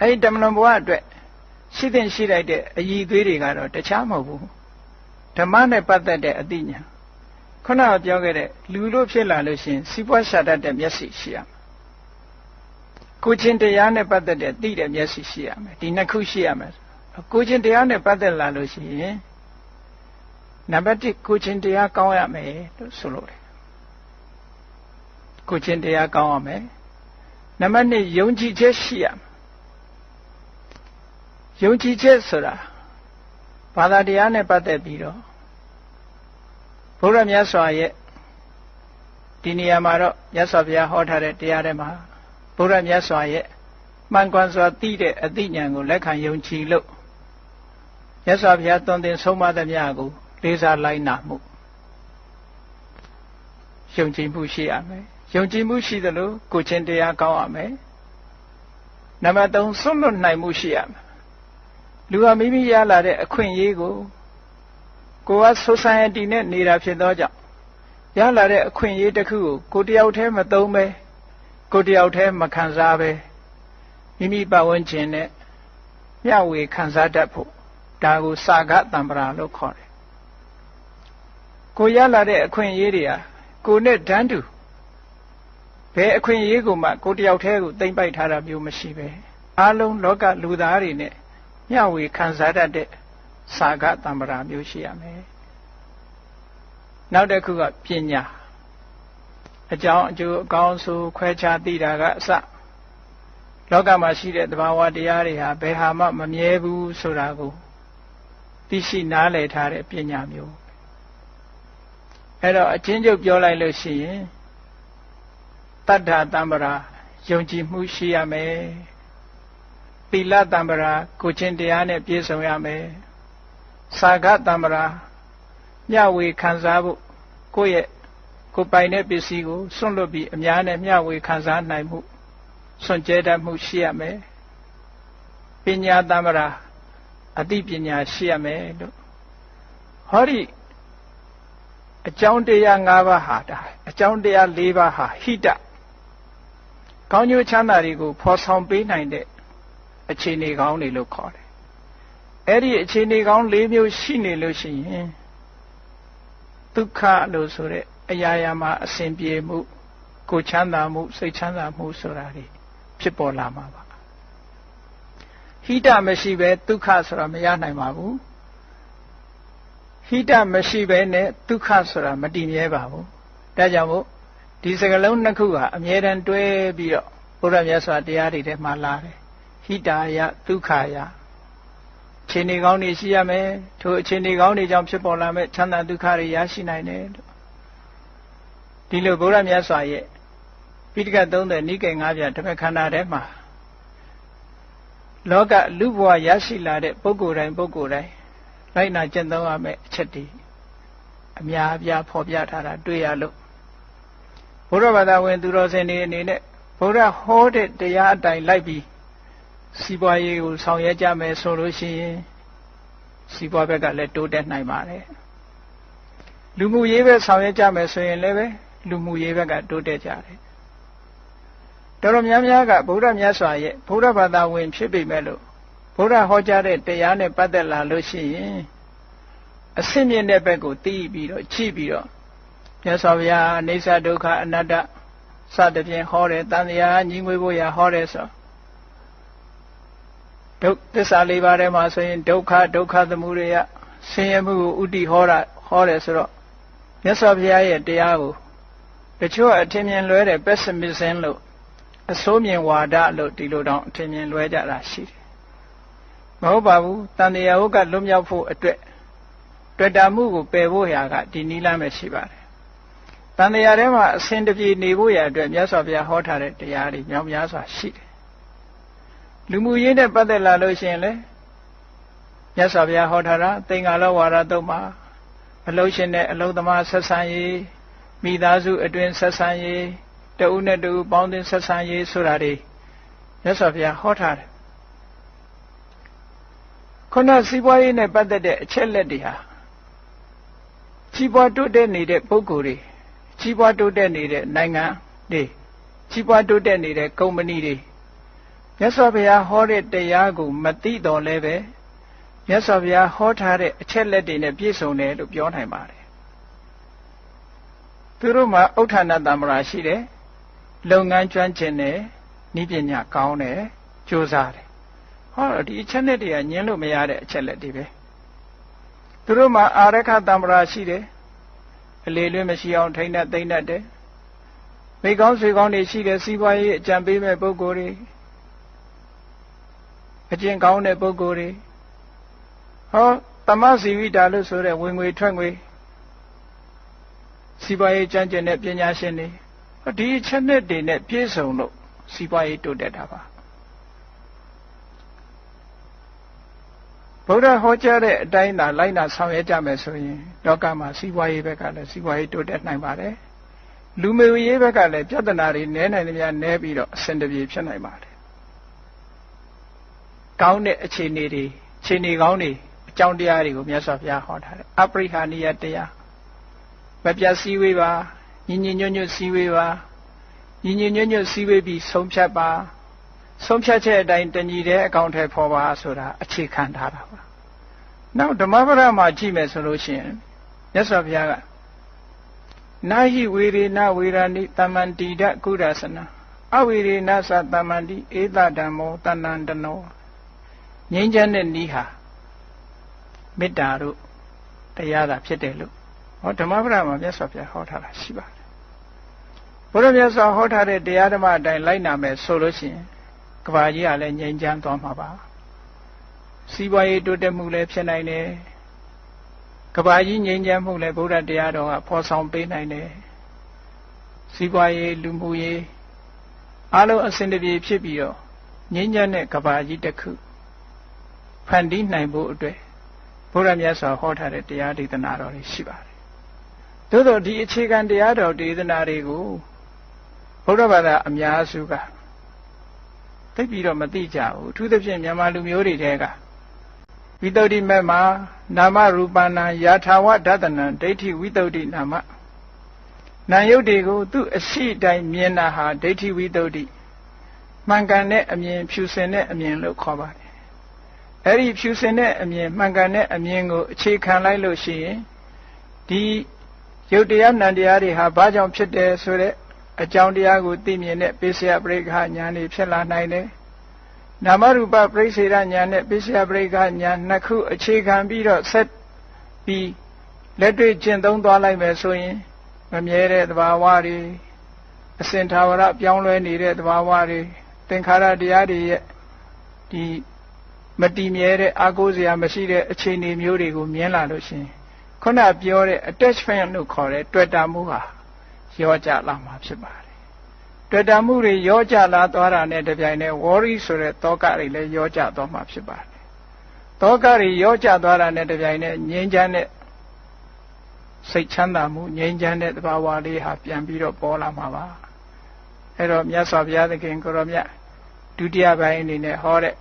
အဲ့ဒီတမလွန်ဘဝအတွက်ရှိတဲ့ရှိလိုက်တဲ့အည်သွေးတွေကတော့တခြားမဟုတ်ဘူးဓမ္မနဲ့ပတ်သက်တဲ့အသိဉာဏ်ခုနကပြောခဲ့တဲ့လူလို့ဖြစ်လာလို့ရှိရင်စီးပွားရှာတတ်တဲ့မျက်စိရှိရမယ်ကိုချင်းတရားနဲ့ပတ်သက်တဲ့သိတဲ့မျက်စိရှိရမယ်ဒီနှစ်ခုရှိရမယ်ကိုချင်းတရားနဲ့ပတ်သက်လာလို့ရှိရင်နံပါတ်1ကိုချင်းတရားကောင်းရမယ်လို့ဆိုလိုတယ်ကိုချင်းတရားကောင်းရမယ်နံပါတ်2ယုံကြည်ချက်ရှိရမယ် ယုံကြည်ချက်ဆိုတာဘာသာတရားနဲ့ပတ်သက်ပြီးတော့ဘုရားမြတ်စွာရဲ့ဒီနေရာမှာတော့မြတ်စွာဘုရားဟောထားတဲ့တရားတွေမှာဘုရားမြတ်စွာရဲ့မှန်ကန်စွာသိတဲ့အသိဉာဏ်ကိုလက်ခံယုံကြည်လို့မြတ်စွာဘုရားသွန်သင်ဆုံးမသမျှကိုလေးစားလိုက်နာမှုယုံကြည်မှုရှိရမယ်ယုံကြည်မှုရှိသလိုကိုချင်းတရားကောင်းရမယ်နံပါတ်3စွန့်လွတ်နိုင်မှုရှိရမယ် လူဟာမိမိရလာတဲ့အခွင့်အရေးကိုကိုက society နဲ့နေတာဖြစ်သောကြောင့်ရလာတဲ့အခွင့်အရေးတစ်ခုကိုကိုတယောက်တည်းမသုံးပဲကိုတယောက်တည်းမခံစားပဲမိမိပတ်ဝန်းကျင်နဲ့မျှဝေခံစားတတ်ဖို့ဒါကိုစာကတံပရာလို့ခေါ်တယ်ကိုရလာတဲ့အခွင့်အရေးတွေဟာကိုနဲ့တန်းတူဘယ်အခွင့်အရေးကိုမှကိုတယောက်တည်းကိုသိမ့်ပိုက်ထားတာမျိုးမရှိပဲအားလုံးလောကလူသားတွေနဲ့ မျှဝေခံစားတတ်တဲ့စာကတံပရာမျိုးရှိရမယ်နောက်တစ်ခုကပညာအကြောင်းအကျိုးအကောင်းဆိုခွဲခြားသိတာကအစလောကမှာရှိတဲ့သဘာဝတရားတွေဟာဘယ်ဟာမှမမြဲဘူးဆိုတာကိုသိရှိနားလည်ထားတဲ့ပညာမျိုးအဲ့တော့အချင်းချုပ်ပြောလိုက်လို့ရှိရင်တတ္ထာတံပရာယုံကြည်မှုရှိရမယ် သီလတံပရာကိုချင်းတရားနဲ့ပြည့်စုံရမယ်စာဂတံပရာမျှဝေခံစားဖို့ကိုယ့်ရဲ့ကိုပိုင်တဲ့ပစ္စည်းကိုစွန့်လွတ်ပြီးအများနဲ့မျှဝေခံစားနိုင်မှုစွန့်ကြဲတတ်မှုရှိရမယ်ပညာတံပရာအသိပညာရှိရမယ်လို့ဟောဒီအကြောင်းတရား၅ပါးဟာဒါအကြောင်းတရား၄ပါးဟာဟိတကောင်းကျိုးချမ်းသာတွေကိုဖော်ဆောင်ပေးနိုင်တဲ့ အခြေအနေကောင်းတွေလို့ခေါ်တယ်အဲ့ဒီအခြေအနေကောင်း၄မျိုးရှိနေလို့ရှိရင်ဒုက္ခလို့ဆိုတဲ့အရာရာမှာအစဉ်ပြေမှု ကိုချမ်းသာမှု စိတ်ချမ်းသာမှုဆိုတာတွေဖြစ်ပေါ်လာမှာပါဟိတမရှိပဲဒုက္ခဆိုတာမရနိုင်ပါဘူးဟိတမရှိပဲနဲ့ဒုက္ခဆိုတာမတည်မြဲပါဘူးဒါကြောင့်မို့ဒီစကလုံးနှစ်ခုဟာအမြဲတမ်းတွဲပြီးတော့ဘုရားမြတ်စွာတရားတွေထဲမှာလာတယ် ဟိတာယဒုက္ခယခြေနေကောင်းတွေရှိရမယ်ထိုအခြေအနေကောင်းတွေကြောင့်ဖြစ်ပေါ်လာမဲ့ချမ်းသာဒုက္ခတွေရရှိနိုင်တယ်ဒီလိုဘုရားမြတ်စွာရဲ့ပိဋကတ်30နိကေ9ပြတပည့်ခန္ဓာထဲမှာလောကလူဘဝရရှိလာတဲ့ပုဂ္ဂိုလ်တိုင်းပုဂ္ဂိုလ်တိုင်းလိုက်နာကျင့်သုံးရမယ့်အချက်တွေအများအပြားဖော်ပြထားတာတွေ့ရလို့ဘုရားဘာသာဝင် သူတော်စင်တွေအနေနဲ့ဘုရားဟောတဲ့တရားအတိုင်းလိုက်ပြီး စီးပွားရေးကိုဆောင်ရွက်ကြမယ်ဆိုလို့ရှိရင်စီးပွားဘက်ကလည်းတိုးတက်နိုင်ပါတယ်လူမှုရေးပဲဆောင်ရွက်ကြမယ်ဆိုရင်လည်းပဲလူမှုရေးဘက်ကတိုးတက်ကြတယ်တော်တော်များများကဗုဒ္ဓမြတ်စွာရဲ့ဗုဒ္ဓဘာသာဝင် ဖြစ်ပေမဲ့လို့ဗုဒ္ဓဟောကြားတဲ့တရားနဲ့ပတ်သက်လာလို့ရှိရင်အစင့်မြင့်တဲ့ဘက်ကိုသိပြီးတော့ကြည့်ပြီးတော့မြတ်စွာဘုရားအိဋ္ဌဒုက္ခအနတ္တစသဖြင့်ဟောတယ်တန်တရားညီငွေဖို့ရဟောတယ်ဆို ဒုသစ္စာလေးပါးထဲမှာဆိုရင်ဒုက္ခဒုက္ခသမုဒယဆင်းရဲမှုကိုဥတီဟောတာဟောတယ်ဆိုတော့မြတ်စွာဘုရားရဲ့တရားကိုတချို့အထင်မြင်လွဲတဲ့ pessimism လို့အစိုးမြင်ဝါဒလို့ဒီလိုတောင်အထင်မြင်လွဲကြတာရှိတယ်မဟုတ်ပါဘူးတန်တရားဟုတ်ကလွတ်မြောက်ဖို့အတွက်တွေ့တာမှုကိုပယ်ဖို့ရာကဒီနည်းလမ်းပဲရှိပါတယ်တန်တရားထဲမှာအစဉ်တပြေနေဖို့ရာအတွက်မြတ်စွာဘုရားဟောထားတဲ့တရားတွေမြောက်များစွာရှိတယ် လူမှုရေးနဲ့ပတ်သက်လာလို့ရှိရင်လေမြတ်စွာဘုရားဟောထားတာသင်္ကာလဝါဒတုံးမှာအလုံးရှင်နဲ့အလုံးသမားဆက်ဆံရေးမိသားစုအတွင်းဆက်ဆံရေးတဦးနဲ့တဦးပေါင်းသင်းဆက်ဆံရေးဆိုတာတွေမြတ်စွာဘုရားဟောထားတယ်ခုနစီးပွားရေးနဲ့ပတ်သက်တဲ့အချက်လက်တွေဟာကြီးပွားတိုးတက်နေတဲ့ပုဂ္ဂိုလ်တွေကြီးပွားတိုးတက်နေတဲ့နိုင်ငံတွေကြီးပွားတိုးတက်နေတဲ့ကုမ္ပဏီတွေ မြတ်စွာဘုရားဟောတဲ့တရားကိုမသိတော်လဲပဲမြတ်စွာဘုရားဟောထားတဲ့အချက်လက်တွေနဲ့ပြည့်စုံတယ်လို့ပြောနိုင်ပါတယ်သူတို့မှာဥဋ္ဌာဏတမ္မရာရှိတယ်လုပ်ငန်းကျွမ်းကျင်တယ်ဤပညာကောင်းတယ်ကြိုးစားတယ်ဟောဒီအချက်လက်တွေကညင်းလို့မရတဲ့အချက်လက်တွေပဲသူတို့မှာအာရခတမ္မရာရှိတယ်အလေလွင့်မရှိအောင်ထိန်းတတ်သိမ့်တတ်တယ်မိကောင်းဆွေကောင်းတွေရှိတယ်စီးပွားရေးအကြံပေးမဲ့ပုဂ္ဂိုလ်တွေ အကျင့်ကောင်းတဲ့ပုဂ္ဂိုလ်တွေဟောတမစီဝိတာလို့ဆိုတဲ့ဝင်ငွေထွက်ငွေစီးပွားရေးကြံ့ကျင်တဲ့ပညာရှင်တွေဒီအချက်နဲ့တွေနဲ့ပြည့်စုံလို့စီးပွားရေးတိုးတက်တာပါဗုဒ္ဓဟောကြားတဲ့အတိုင်းသာလိုက်နာဆောင်ရွက်ကြမယ်ဆိုရင်လောကမှာစီးပွားရေးဘက်ကလည်းစီးပွားရေးတိုးတက်နိုင်ပါတယ်လူမျိုးရေးဘက်ကလည်းပြဿနာတွေနည်းနိုင်သမျှနည်းပြီးတော့အဆင်တပြေဖြစ်နိုင်ပါတယ် ကောင်းတဲ့အခြေအနေတွေအခြေအနေကောင်းတွေအကြောင်းတရားတွေကိုမြတ်စွာဘုရားဟောထားတယ်အပရိဟာနိယတရားမပြတ်စည်းဝေးပါညီညီညွတ်ညွတ်စည်းဝေးပါညီညီညွတ်ညွတ်စည်းဝေးပြီးဆုံးဖြတ်ပါဆုံးဖြတ်ချက်အတိုင်းတညီတဲ့အကောင့်ထဲပေါ်ပါဆိုတာအခြေခံထားတာပါနောက်ဓမ္မပဒမှာကြည့်မယ်ဆိုလို့ရှိရင်မြတ်စွာဘုရားကနာဟိဝေရေနဝေရာနိတမန္တိဒကုရသနာအဝေရေနသတမန္တိဧတဓမ္မောတဏ္ဏတနော ငြိမ်းချမ်းတဲ့ဤဟာမေတ္တာတို့တရားသာဖြစ်တယ်လို့ဟောဓမ္မပဒမှာမြတ်စွာဘုရားဟောထားတာရှိပါတယ်ဘုရားမြတ်စွာဟောထားတဲ့တရားဓမ္မအတိုင်းလိုက်နာမယ်ဆိုလို့ရှိရင်ကဘာကြီးကလည်းငြိမ်းချမ်းသွားမှာပါစီးပွားရေးတိုးတက်မှုလည်းဖြစ်နိုင်တယ်ကဘာကြီးငြိမ်းချမ်းမှုလည်းဗုဒ္ဓတရားတော်ကဖော်ဆောင်ပေးနိုင်တယ်စီးပွားရေးလူမှုရေးအလုံးအစင်တပြေဖြစ်ပြီးတော့ငြိမ်းချမ်းတဲ့ကဘာကြီးတစ်ခု ဖန်တီးနိုင်ဖို့အတွက်ဘုရားမြတ်စွာဟောထားတဲ့တရားဒေသနာတော်တွေရှိပါတယ်သို့တော့ဒီအခြေခံတရားတော်ဒေသနာတွေကိုဘုရားဘာသာအများစုကသိပြီးတော့မသိကြဘူးအထူးသဖြင့်မြန်မာလူမျိုးတွေတဲကဝိတ္တုဒိမက်မှာနာမရူပနာယာထာဝဒသနံဒိဋ္ဌိဝိတ္တုဒိနာမနာယုတ်တွေကို သူ့အရှိတိုင်းမြင်တာဟာဒိဋ္ဌိဝိတ္တုဒိမှန်ကန်တဲ့အမြင်ဖြူစင်တဲ့အမြင်လို့ခေါ်ပါတယ် အဲ့ဒီဖြူစင်တဲ့အမြင်မှန်ကန်တဲ့အမြင်ကိုအခြေခံလိုက်လို့ရှိရင်ဒီယုတ်တရားနံတရားတွေဟာဘာကြောင့်ဖြစ်တယ်ဆိုတဲ့အကြောင်းတရားကိုသိမြင်တဲ့ပိစယပရိက္ခဉာဏ်တွေဖြစ်လာနိုင်တယ်နာမရူပပရိစေရဉာဏ်နဲ့ပိစယပရိက္ခဉာဏ်နှစ်ခုအခြေခံပြီးတော့ဆက်ပြီးလက်တွေ့ကျင့်သုံးသွားလိုက်မယ်ဆိုရင်မမြဲတဲ့သဘာဝတွေအစင်သာဝရပြောင်းလဲနေတဲ့သဘာဝတွေသင်္ခါရတရားတွေရဲ့ဒီ မတည်မြဲတဲ့အာကိုးစရာမရှိတဲ့အခြေအနေမျိုးတွေကိုမြင်လာလို့ရှိရင်ခုနပြောတဲ့ attachment လို့ခေါ်တဲ့တွေ့တာမှုဟာရောကြလာမှာဖြစ်ပါတယ်တွေ့တာမှုတွေရောကြလာသွားတာနဲ့တပြိုင်နက် worry ဆိုတဲ့တောကတွေလည်းရောကြသွားမှာဖြစ်ပါတယ်တောကတွေရောကြသွားတာနဲ့တပြိုင်နက်ငြိမ်းချမ်းတဲ့စိတ်ချမ်းသာမှုငြိမ်းချမ်းတဲ့သဘာဝလေးဟာပြန်ပြီးတော့ပေါ်လာမှာပါအဲ့တော့မြတ်စွာဘုရားသခင်ကိုရောမြတ်ဒုတိယပိုင်းအနေနဲ့ဟောတဲ့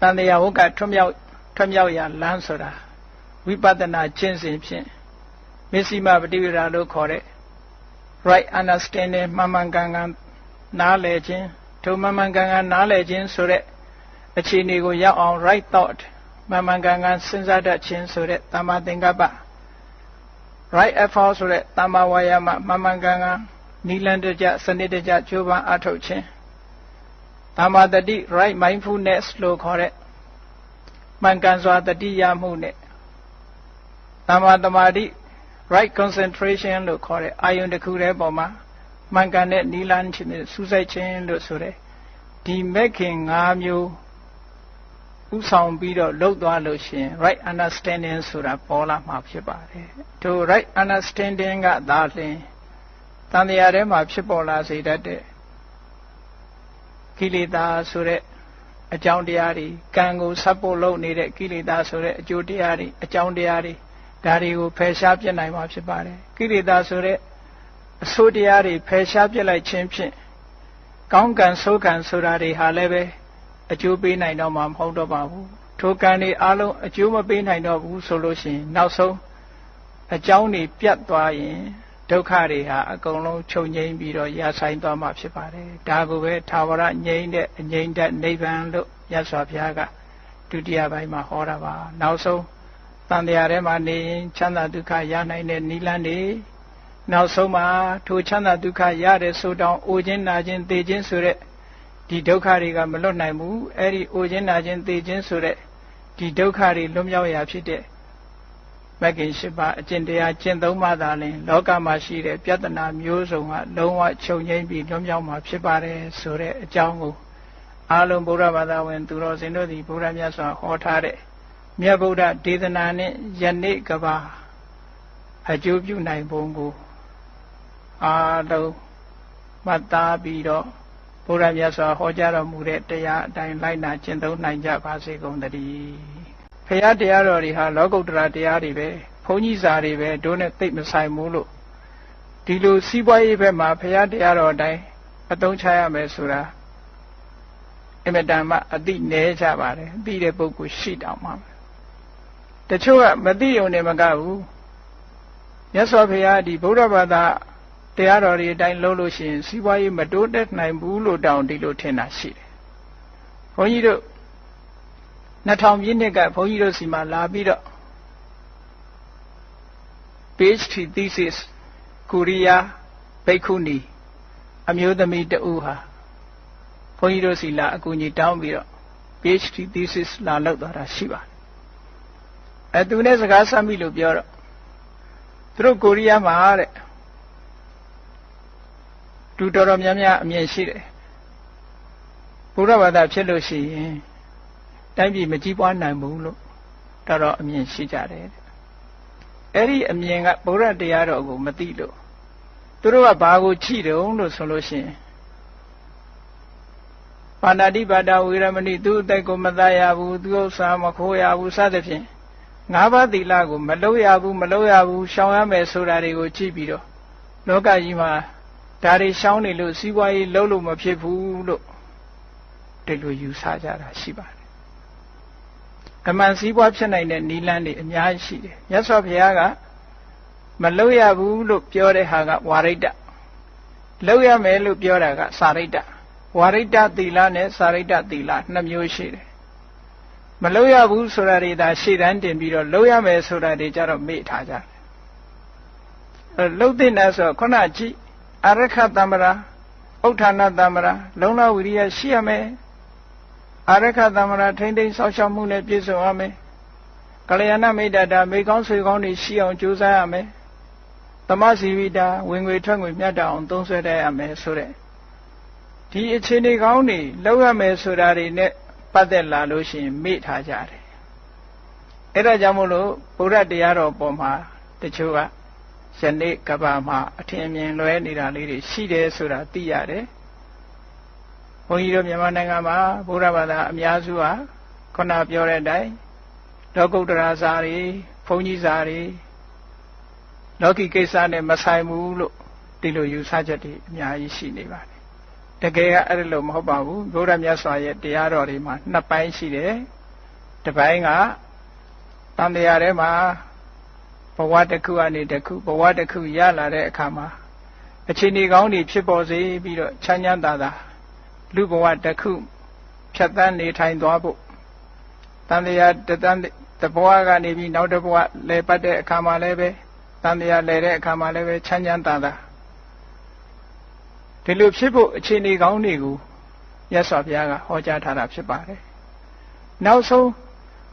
တန်တရားဝုကထွမြောက်ထွမြောက်ရလမ်းဆိုတာဝိပဿနာကျင့်စဉ်ဖြင့်မစ္စည်းမပฏิဝေဒလို့ခေါ်တဲ့ right understanding မှန်မှန်ကန်ကန်နားလည်ခြင်းထိုမှန်မှန်ကန်ကန်နားလည်ခြင်းဆိုတဲ့အခြေအနေကိုရောက်အောင် right thought မှန်မှန်ကန်ကန်စဉ်းစားတတ်ခြင်းဆိုတဲ့တမ္မာသင်္ကပ္ပ right effort ဆိုတဲ့တမ္မာဝါယာမမှန်မှန်ကန်ကန်နိလန်တကြစနစ်တကျကြိုးပမ်းအထောက်ခြင်း တမ္မာတတိ right mindfulness လို့ခေါ်တဲ့မှန်ကန်စွာတတိယမှုနဲ့တမ္မာတမာတိ right concentration လို့ခေါ်တဲ့အာယုန်တစ်ခုတည်းပေါ်မှာမှန်ကန်တဲ့နီလန်းချင်းစူးစိုက်ခြင်းလို့ဆိုတဲ့ဒီမက်ခင်၅မျိုးဥဆောင်ပြီးတော့လှုပ်သွားလို့ရှိရင် right understanding ဆိုတာပေါ်လာမှာဖြစ်ပါတယ်။ထို right understanding ကသာလျှင်တန်တရားထဲမှာဖြစ်ပေါ်လာစေတတ်တဲ့ ကိလေသာဆိုတဲ့အကြောင်းတရားတွေကံကိုဆက်ဖို့လုပ်နေတဲ့ကိလေသာဆိုတဲ့အကျိုးတရားတွေအကြောင်းတရားတွေဒါတွေကိုဖယ်ရှားပြစ်နိုင်မှာဖြစ်ပါတယ်ကိလေသာဆိုတဲ့အဆိုးတရားတွေဖယ်ရှားပြစ်လိုက်ခြင်းဖြင့်ကောင်းကံဆိုးကံဆိုတာတွေဟာလည်းပဲအကျိုးပေးနိုင်တော့မှာမဟုတ်တော့ပါဘူးထိုကံတွေအလုံးအကျိုးမပေးနိုင်တော့ဘူးဆိုလို့ရှိရင်နောက်ဆုံးအကြောင်းတွေပြတ်သွားရင် ဒုက္ခတွေဟာအကုန်လုံးချုပ်ငြိမ်းပြီးတော့ရဆိုင်သွားမှာဖြစ်ပါတယ်ဒါကိုပဲသာဝရငြိမ်းတဲ့အငြိမ်းတဲ့နိဗ္ဗာန်လို့မြတ်စွာဘုရားကဒုတိယပိုင်းမှာဟောတာပါနောက်ဆုံးတန်တရားထဲမှာနေရင်ချမ်းသာဒုက္ခရနိုင်တဲ့နိလန်းတွေနောက်ဆုံးမှာထိုချမ်းသာဒုက္ခရတဲ့ဆိုတောင်အိုခြင်းနာခြင်းသိခြင်းဆိုတဲ့ဒီဒုက္ခတွေကမလွတ်နိုင်ဘူးအဲ့ဒီအိုခြင်းနာခြင်းသိခြင်းဆိုတဲ့ဒီဒုက္ခတွေလွတ်မြောက်ရာဖြစ်တဲ့ မဂ္ဂင်၈ပါးအကျင့်တရားကျင့်သုံးမှသာလျှင်လောကမှာရှိတဲ့ပြဿနာမျိုးစုံကလုံးဝချုပ်ငြိမ်းပြီးလွတ်မြောက်မှာဖြစ်ပါတယ်ဆိုတဲ့အကြောင်းကိုအားလုံးဗုဒ္ဓဘာသာဝင် သူတော်စင်တို့သည်ဗုဒ္ဓမြတ်စွာဟောထားတဲ့မြတ်ဗုဒ္ဓဒေသနာနှင့်ယနေ့ကဘာအကျိုးပြုနိုင်ပုံကိုအားလုံးမှတ်သားပြီးတော့ဘုရားမြတ်စွာဟောကြားတော်မူတဲ့တရားအတိုင်းလိုက်နာကျင့်သုံးနိုင်ကြပါစေကုန်သတည်း ဖရာတရားတော်တွေဟာလောကုတ္တရာတရားတွေပဲဘုန်းကြီးစာတွေပဲတို့နဲ့သိမဆိုင်ဘူးလို့ဒီလိုစီးပွားရေးဘက်မှာဖရာတရားတော်အတိုင်းအသုံးချရမယ်ဆိုတာအမတန်မှအတိနဲကြပါတယ်အတိတဲ့ပုဂ္ဂိုလ်ရှိတောင်မှတချို့ကမသိုံနဲ့မကဘူးမြတ်စွာဘုရားဒီဗုဒ္ဓဘာသာတရားတော်တွေအတိုင်းလုပ်လို့ရှိရင်စီးပွားရေးမတိုးတက်နိုင်ဘူးလို့တောင်းဒီလိုထင်တာရှိတယ်။ဘုန်းကြီးတို့ 2000ပြည့်နှစ်ကဘုန်းကြီးတို့စီမှာလာပြီးတော့ PhD thesis ကိုရီးယားဘိက္ခုနီအမျိုးသမီးတဦးဟာဘုန်းကြီးတို့စီလာအကူအညီတောင်းပြီးတော့ PhD thesis လာလုပ်သွားတာရှိပါတယ်။အဲသူနဲ့စကားဆက်မိလို့ပြောတော့သူတို့ကိုရီးယားမှာတဲ့လူတော်တော်များများအမြင်ရှိတယ်ဘုရားဘာသာဖြစ်လို့ရှိရင် တိုင်းပြည်မကြီးပွားနိုင်ဘူးလို့တော်တော်အမြင်ရှိကြတယ်အဲ့ဒီအမြင်ကဘုရားတရားတော်ကိုမသိလို့သူတို့ကဘာကိုချိတုံးလို့ဆိုလို့ရှိရင်ပါဏာတိပါဒဝေရမဏိသူ့အသက်ကိုမသားရဘူးသူ့ဥစ္စာမခိုးရဘူးစသဖြင့်ငါးပါးသီလကိုမလုပ်ရဘူးမလုပ်ရဘူးရှောင်ရမယ်ဆိုတာတွေကိုကြည့်ပြီးတော့လောကကြီးမှာဒါတွေရှောင်းနေလို့စီးပွားရေးလုပ်လို့မဖြစ်ဘူးလို့ဒီလိုယူဆကြတာရှိပါတယ် အမှန်စီးပွားဖြစ်နိုင်တဲ့နီလန်းတွေအများကြီးရှိတယ်မြတ်စွာဘုရားကမလုပ်ရဘူးလို့ပြောတဲ့ဟာကဝါရိတ္တလုပ်ရမယ်လို့ပြောတာကစာရိတ္တဝါရိတ္တသီလနဲ့စာရိတ္တသီလနှစ်မျိုးရှိတယ်မလုပ်ရဘူးဆိုတာတွေဒါရှေ့တန်းတင်ပြီးတော့လုပ်ရမယ်ဆိုတာတွေကြတော့မေ့ထားကြတယ်အဲလှုပ်တဲ့နဲ့ဆိုခုနကြည့်အရခတမ္မရာဥဋ္ဌာဏတမ္မရာလုံလဝိရိယရှိရမယ် အရခတမ္မရာထိမ့်သိမ့်ဆောက်ရှောက်မှုနဲ့ပြည့်စုံရမယ်ကလျာဏမိတ်တတာမိကောင်းဆွေကောင်းတွေရှိအောင်ကြိုးစားရမယ်သမစီဝိတာဝင်ငွေထွက်ငွေမြတ်တအောင်သုံးဆွဲတတ်ရမယ်ဆိုတဲ့ဒီအခြေအနေကောင်းတွေလောက်ရမယ်ဆိုတာတွေနဲ့ပတ်သက်လာလို့ရှိရင်မေ့ထားကြတယ်အဲ့ဒါကြောင့်မို့လို့ဘုရားတရားတော်ပေါ်မှာတချို့ကယနေ့ကဘာမှာအထင်မြင်လွဲနေတာလေးတွေရှိတယ်ဆိုတာသိရတယ်။ ဘုန်းကြီးတို့မြန်မာနိုင်ငံမှာဘုရားဘာသာအများစုဟာခုနပြောတဲ့အတိုင်းလောကုတ္တရာစာတွေဘုန်းကြီးစာတွေလောကီကိစ္စနဲ့မဆိုင်ဘူးလို့ဒီလိုယူဆချက်တွေအများကြီးရှိနေပါတယ်။တကယ်ကအဲ့လိုမဟုတ်ပါဘူး။ဘုရားမြတ်စွာရဲ့တရားတော်တွေမှာနှစ်ပိုင်းရှိတယ်။တစ်ပိုင်းကတန်တရားထဲမှာဘဝတစ်ခုကနေတစ်ခုဘဝတစ်ခုရလာတဲ့အခါမှာအခြေအနေကောင်းတွေဖြစ်ပေါ်စေပြီးတော့ချမ်းချမ်းသာသာ လူဘဝတစ်ခုဖြတ်သန်းနေထိုင်သွားဖို့တန်တရားတန်တဘဝကနေပြီးနောက်တစ်ဘဝလဲပတ်တဲ့အခါမှာလည်းပဲတန်တရားလဲတဲ့အခါမှာလည်းပဲချမ်းချမ်းသာသာဒီလိုဖြစ်ဖို့အခြေအနေကောင်းတွေကိုရသော်ဘုရားကဟောကြားထားတာဖြစ်ပါတယ်နောက်ဆုံး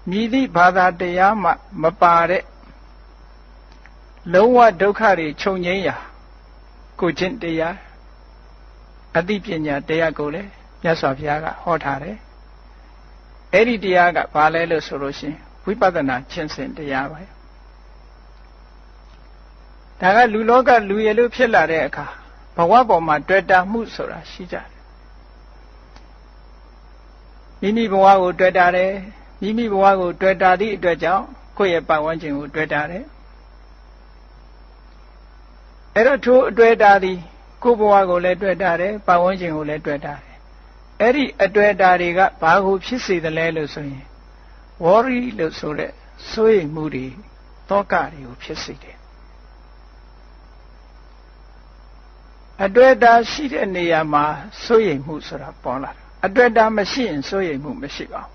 မြည်သည့်ဘာသာတရားမှမပါတဲ့လုံးဝဒုက္ခတွေချုပ်ငြိမ်းရာကိုချင်းတရား အသိပညာတရားကိုလည်းမြတ်စွာဘုရားကဟောထားတယ်အဲ့ဒီတရားကဘာလဲလို့ဆိုလို့ရှိရင်ဝိပဿနာကျင့်စဉ်တရားပါဒါကလူလောကလူရလို့ဖြစ်လာတဲ့အခါဘဝပေါ်မှာတွေ့တာမှုဆိုတာရှိကြတယ်မိမိဘဝကိုတွေ့တာတယ်မိမိဘဝကိုတွေ့တာသည့်အတွက်ကြောင့်ကိုယ့်ရဲ့ပတ်ဝန်းကျင်ကိုတွေ့တာတယ်အဲ့တော့ထိုအတွေ့အတာသည် ကိုယ်ဘဝကိုလည်းတွေ့တာတယ်ပတ်ဝန်းကျင်ကိုလည်းတွေ့တာတယ်အဲ့ဒီအတွေ့အတာတွေကဘာကိုဖြစ်စေသလဲလို့ဆိုရင်ဝေါရီလို့ဆိုတဲ့စိုးရိမ်မှုတွေတောကတွေကိုဖြစ်စေတယ်တွေ့အတာရှိတဲ့နေရာမှာစိုးရိမ်မှုဆိုတာပေါ်လာတယ်အတွေ့အတာမရှိရင်စိုးရိမ်မှုမရှိပါဘူး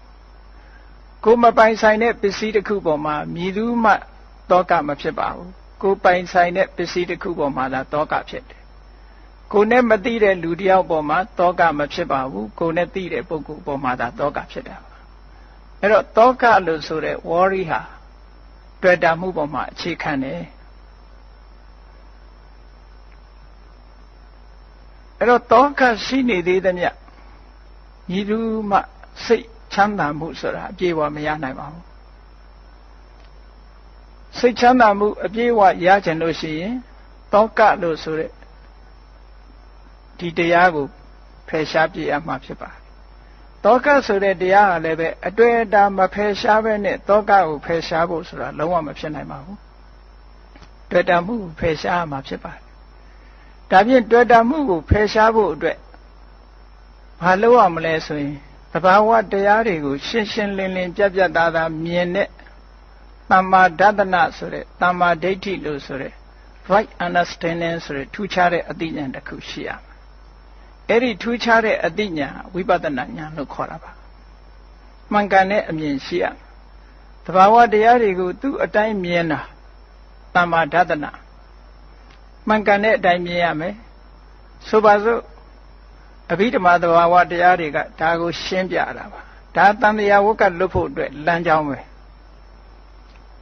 ကိုမပိုင်ဆိုင်တဲ့ပစ္စည်းတစ်ခုပေါ်မှာမြည်သူမှတောကမဖြစ်ပါဘူးကိုပိုင်ဆိုင်တဲ့ပစ္စည်းတစ်ခုပေါ်မှာသာတောကဖြစ်တယ် ကိုနဲ့မသိတဲ့လူတယောက်ပေါ်မှာတောကမဖြစ်ပါဘူးကိုနဲ့သိတဲ့ပုဂ္ဂိုလ်ပေါ်မှာသာတောကဖြစ်တာပါအဲ့တော့တောကလို့ဆိုတဲ့ worry ဟာတွေ့တာမှုပေါ်မှာအခြေခံတယ်အဲ့တော့တောကရှိနေသေးသမျှညီသူမှစိတ်ချမ်းသာမှုဆိုတာအပြည့်အဝမရနိုင်ပါဘူးစိတ်ချမ်းသာမှုအပြည့်အဝရချင်လို့ရှိရင်တောကလို့ဆိုတဲ့ ဒီတရားကိုဖယ်ရှားပြရမှာဖြစ်ပါတယ်တောကဆိုတဲ့တရားဟာလည်းပဲအတွေ့အတာမဖယ်ရှားဘဲနဲ့တောကကိုဖယ်ရှားဖို့ဆိုတာလုံးဝမဖြစ်နိုင်ပါဘူးတွေ့တာမှုကိုဖယ်ရှားရမှာဖြစ်ပါတယ်ဒါဖြင့်တွေ့တာမှုကိုဖယ်ရှားဖို့အတွက်ဘာလုပ်ရမလဲဆိုရင်သဘာဝတရားတွေကိုရှင်းရှင်းလင်းလင်းပြတ်ပြတ်သားသားမြင်တဲ့တမ္မာဒသနဆိုတဲ့တမ္မာဒိဋ္ဌိလို့ဆိုတဲ့ right understanding ဆိုတဲ့ထူးခြားတဲ့အသိဉာဏ်တစ်ခုရှိရမယ် အဲ့ဒီထူးခြားတဲ့အသိဉာဏ်ဝိပဿနာဉာဏ်လို့ခေါ်တာပါမှန်ကန်တဲ့အမြင်ရှိရတဘာဝတရားတွေကိုသူ့အတိုင်းမြင်တာတမ္မာဒသနာမှန်ကန်တဲ့အတိုင်းမြင်ရမယ်ဆိုပါစို့အဘိဓမ္မာသဘာဝတရားတွေကဒါကိုရှင်းပြတာပါဒါတန်တရားဝတ်ကလွတ်ဖို့အတွက်လမ်းကြောင်းပဲ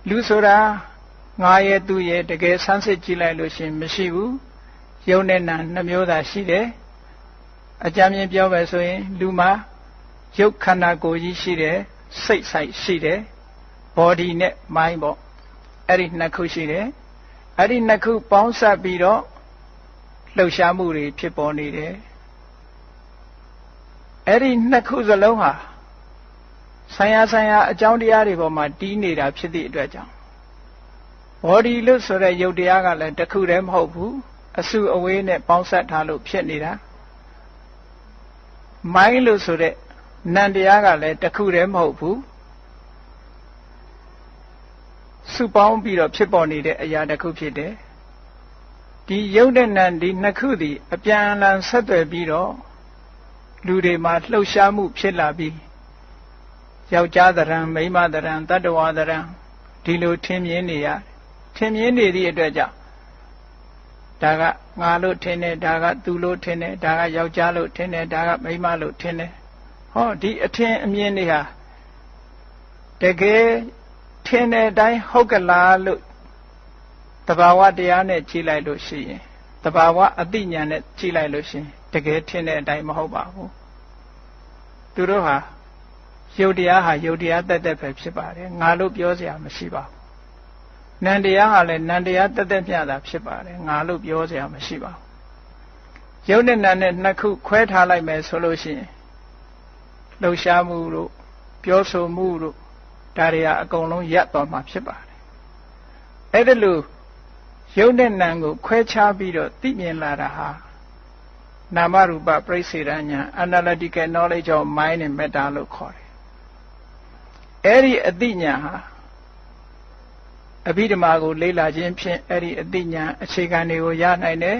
လူဆိုတာငါရဲ့သူရဲ့တကယ်ဆန်းစစ်ကြည့်လိုက်လို့ရှင်မရှိဘူးယုံနဲ့နာနှမျိုးသာရှိတယ် အကြမ်းမြင်ပြောမယ်ဆိုရင်လူမှာရုပ်ခန္ဓာကိုယ်ကြီးရှိတယ်စိတ်ဆိုင်ရှိတယ် body နဲ့ mind ပေါ့အဲ့ဒီနှစ်ခုရှိတယ်အဲ့ဒီနှစ်ခုပေါင်းစပ်ပြီးတော့လှုပ်ရှားမှုတွေဖြစ်ပေါ်နေတယ်အဲ့ဒီနှစ်ခုစလုံးဟာဆိုင်ရာဆိုင်ရာအကြောင်းတရားတွေပေါ်မှာတီးနေတာဖြစ်သည့်အတွက်ကြောင့် body လို့ဆိုတဲ့ရုပ်တရားကလည်းတစ်ခုတည်းမဟုတ်ဘူးအစုအဝေးနဲ့ပေါင်းစပ်ထားလို့ဖြစ်နေတာ mind လို့ဆိုတဲ့နံတရားကလည်းတစ်ခုတည်းမဟုတ်ဘူးစုပေါင်းပြီးတော့ဖြစ်ပေါ်နေတဲ့အရာတစ်ခုဖြစ်တယ်ဒီယုတ်တဲ့နံဒီနှစ်ခုသည်အပြန်အလှန်ဆက်သွယ်ပြီးတော့လူတွေမှာလှုပ်ရှားမှုဖြစ်လာပြီးယောက်ျားသရံမိန်းမသရံတတ္တဝါသရံဒီလိုထင်မြင်နေရထင်မြင်နေသည့်အတွက်ကြောင့် ဒါကငါလို့ထင်တယ်ဒါကသူလို့ထင်တယ်ဒါကယောက်ျားလို့ထင်တယ်ဒါကမိန်းမလို့ထင်တယ်ဟောဒီအထင်အမြင်တွေဟာတကယ်ထင်တဲ့အတိုင်းဟုတ်ကလားလို့တဘာဝတရားနဲ့ကြည့်လိုက်လို့ရှိရင်တဘာဝအသိဉာဏ်နဲ့ကြည့်လိုက်လို့ရှိရင်တကယ်ထင်တဲ့အတိုင်းမဟုတ်ပါဘူးသူတို့ဟာယုတ်တရားဟာယုတ်တရားတက်တက်ပဲဖြစ်ပါတယ်ငါလို့ပြောစရာမရှိပါဘူး နန္တရားဟာလည်းနန္တရားတက်တက်မျှတာဖြစ်ပါတယ်ငါလို့ပြောစရာမရှိပါဘူးယုတ်နဲ့နန္နဲ့နှစ်ခုခွဲထားလိုက်မယ်ဆိုလို့ရှိရင်လှုပ်ရှားမှုတို့ပြောဆိုမှုတို့ဒါတွေဟာအကုန်လုံးရပ်သွားမှာဖြစ်ပါတယ်အဲ့ဒါလို့ယုတ်နဲ့နံကိုခွဲခြားပြီးတော့သိမြင်လာတာဟာနာမရူပပြိစေရညာ analytical knowledge of mind and matter လို့ခေါ်တယ်အဲ့ဒီအသိဉာဏ်ဟာ အဘိဓမ္မာကိုလေ့လာခြင်းဖြင့်အဲ့ဒီအသိဉာဏ်အခြေခံတွေကိုရနိုင်တယ်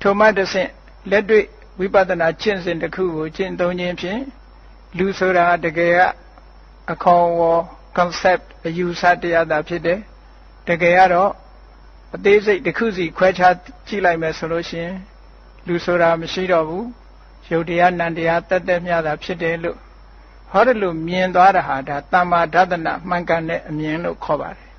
ထိုမှတဆင့်လက်တွေ့ဝိပဿနာကျင့်စဉ်တစ်ခုကိုကျင့်သုံးခြင်းဖြင့်လူဆိုတာတကယ်ကအခေါ်အဝေါ် concept အယူဆတရားသာဖြစ်တယ်တကယ်ကတော့အသေးစိတ်တစ်ခုစီခွဲခြားကြည့်လိုက်မယ်ဆိုလို့ရှိရင်လူဆိုတာမရှိတော့ဘူးယုတ်တရားနံတရားတက်တက်မြတာဖြစ်တယ်လို့ဟောတယ်လို့မြင်သွားတာဟာဒါတမ္မာဒသနမှန်ကန်တဲ့အမြင်လို့ခေါ်ပါတယ်